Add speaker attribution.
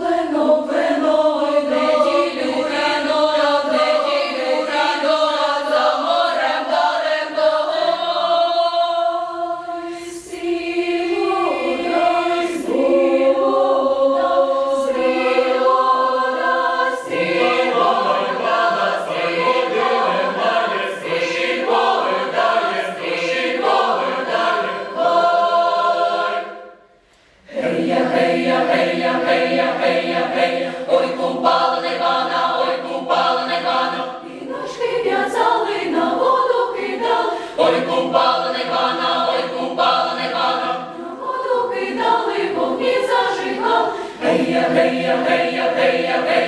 Speaker 1: Плено Купала Небана, ой, купала Небана, на воду кидали вогні зажигав. Гея, гея, гея, гея, гея.